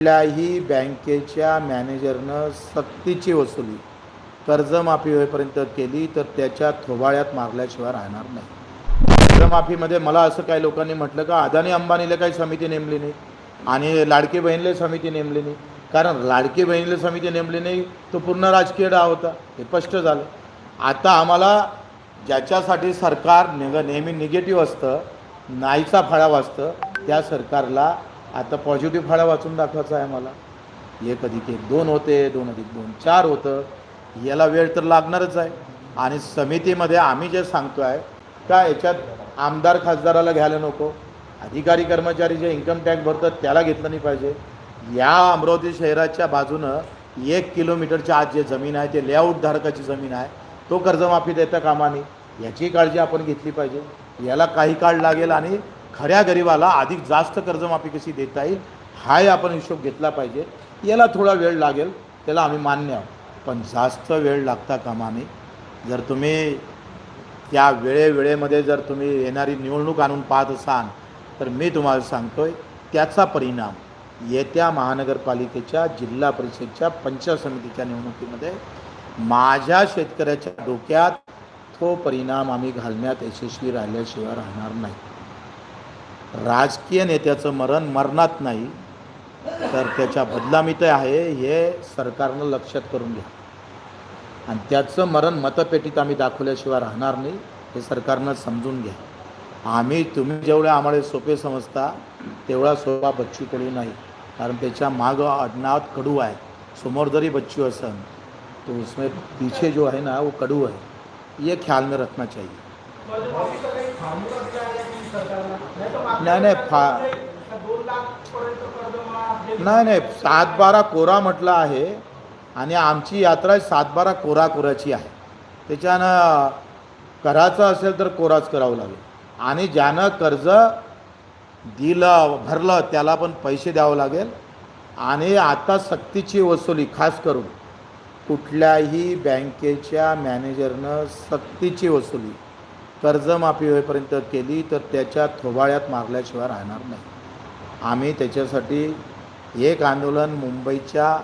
कुठल्याही बँकेच्या मॅनेजरनं सक्तीची वसुली कर्जमाफी होईपर्यंत केली तर त्याच्या थोबाळ्यात मारल्याशिवाय राहणार नाही. कर्जमाफीमध्ये मला असं काही लोकांनी म्हटलं का अदानी अंबानीला काही समिती नेमली नाही आणि लाडकी बहिणीला समिती नेमली नाही. कारण लाडकी बहिणीला समिती नेमली नाही तो पूर्ण राजकीय डाव होता हे स्पष्ट झालं. आता आम्हाला ज्याच्यासाठी सरकार निग नेहमी निगेटिव्ह असतं नाहीचा फळा वाचतं त्या सरकारला आता पॉझिटिव्ह फळा वाचून दाखवायचा आहे मला. एक अधिक एक दोन होते दोन अधिक दोन चार होतं. याला वेळ तर लागणारच आहे. आणि समितीमध्ये आम्ही जे सांगतो आहे का याच्यात आमदार खासदाराला घ्यायला नको. अधिकारी कर्मचारी जे इन्कम टॅक्स भरतात त्याला घेतलं नाही पाहिजे. या अमरावती शहराच्या बाजूनं एक किलोमीटरच्या आत जे जमीन आहे ते लेआउट धारकाची जमीन आहे तो कर्जमाफी देता कामाने. याची काळजी आपण घेतली पाहिजे. याला काही काळ लागेल आणि खऱ्या गरिबाला अधिक जास्त कर्जमाफी कशी देता येईल हाही आपण हिशोब घेतला पाहिजे. याला थोडा वेळ लागेल त्याला आम्ही मान्य आहोत. पण जास्त वेळ लागता कामा नये. जर तुम्ही त्या वेळेवेळेमध्ये जर तुम्ही येणारी निवडणूक आणून पाहत असाल तर मी तुम्हाला सांगतो आहे त्याचा परिणाम येत्या महानगरपालिकेच्या जिल्हा परिषदच्या पंचायत समितीच्या निवडणुकीमध्ये माझ्या शेतकऱ्याच्या डोक्यात तो परिणाम आम्ही घालण्यात यशस्वी राहिल्याशिवाय राहणार नाही. राजकीय नेत्याचं मरण मरणात नाही तर त्याच्या बदलामीत आहे हे सरकारनं लक्षात करून घ्या. आणि त्याचं मरण मतपेटीत आम्ही दाखवल्याशिवाय राहणार नाही हे सरकारनं समजून घ्या. आम्ही तुम्ही जेवढे आम्हाला सोपे समजता तेवढा सोपा बच्चू कडू नाही. कारण त्याच्या मागं अडनात कडू आहे. समोर जरी बच्चू असन तो उसमें पीछे जो है ना वो कडू है ये ख्याल में रखना चाहिए. नाही नाही फा नाही नाही सात बारा कोरा म्हटलं आहे आणि आमची यात्रा सात बारा कोरा कोराची आहे. त्याच्यानं करायचं असेल तर कोराच करावं लागेल. आणि ज्यानं कर्ज दिलं भरलं त्याला पण पैसे द्यावं लागेल. आणि आता सक्तीची वसुली खास करून कुठल्याही बँकेच्या मॅनेजरनं सक्तीची वसुली कर्जमाफी होईपर्यंत केली तर त्याच्या थोबाळ्यात मारल्याशिवाय राहणार नाही. आम्ही त्याच्यासाठी एक आंदोलन मुंबईच्या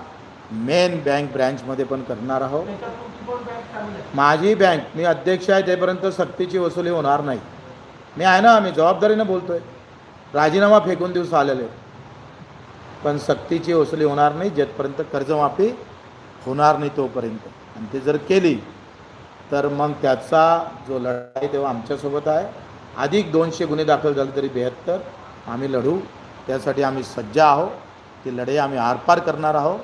मेन बँक ब्रँचमध्ये पण करणार आहोत. माझी बँक मी अध्यक्ष आहे तेपर्यंत सक्तीची वसुली होणार नाही. मी आहे ना आम्ही जबाबदारीनं बोलतो आहे राजीनामा फेकून दिवस आलेले पण सक्तीची वसुली होणार नाही जेथपर्यंत कर्जमाफी होणार नाही तोपर्यंत. आणि ते जर केली तर मग त्याचा जो लढा आहे तेव्हा आमच्यासोबत आहे अधिक दोनशे गुन्हे दाखल झाले तरी बेहत्तर. आम्ही लढू. त्यासाठी आम्ही सज्ज आहोत. ती लढाई आम्ही आरपार करणार आहोत.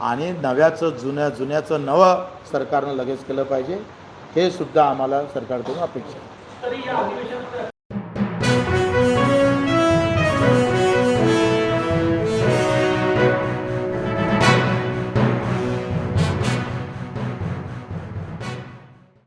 आणि नव्याचं जुन्या जुन्याचं नवं सरकारनं लगेच केलं पाहिजे. हे सुद्धा आम्हाला सरकारकडून अपेक्षा